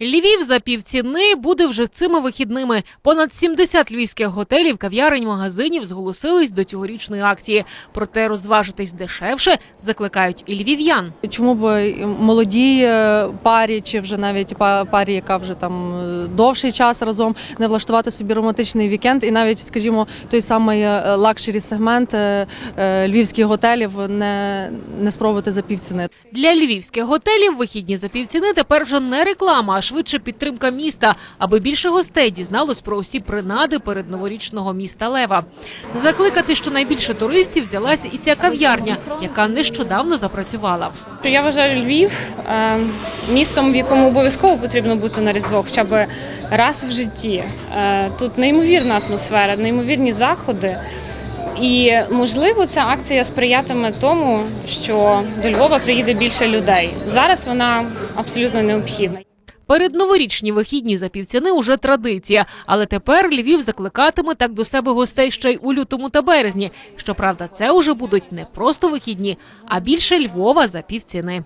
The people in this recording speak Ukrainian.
Львів за півціни буде вже цими вихідними. Понад 70 львівських готелів, кав'ярень, магазинів зголосились до цьогорічної акції. Проте розважитись дешевше закликають і львів'ян. Чому б і молодій е, парі, чи вже навіть па- парі, яка вже там е, довший час разом, не влаштувати собі романтичний вікенд, і навіть, скажімо, той самий лакшері сегмент е, е, львівських готелів не, не спробувати за півціни. Для львівських готелів вихідні за півціни тепер вже не реклама, швидше підтримка міста, аби більше гостей дізналось про усі принади перед новорічного міста Лева. Закликати щонайбільше туристів взялася і ця кав'ярня, яка нещодавно запрацювала. Я вважаю Львів е, містом, в якому обов'язково потрібно бути на Різдво, хоча б раз в житті. Е, Тут неймовірна атмосфера, неймовірні заходи. І можливо, ця акція сприятиме тому, що до Львова приїде більше людей. Зараз вона абсолютно необхідна. Передноворічні вихідні за півціни уже традиція, але тепер Львів закликатиме так до себе гостей ще й у лютому та березні. Щоправда, це уже будуть не просто вихідні, а більше Львова за півціни.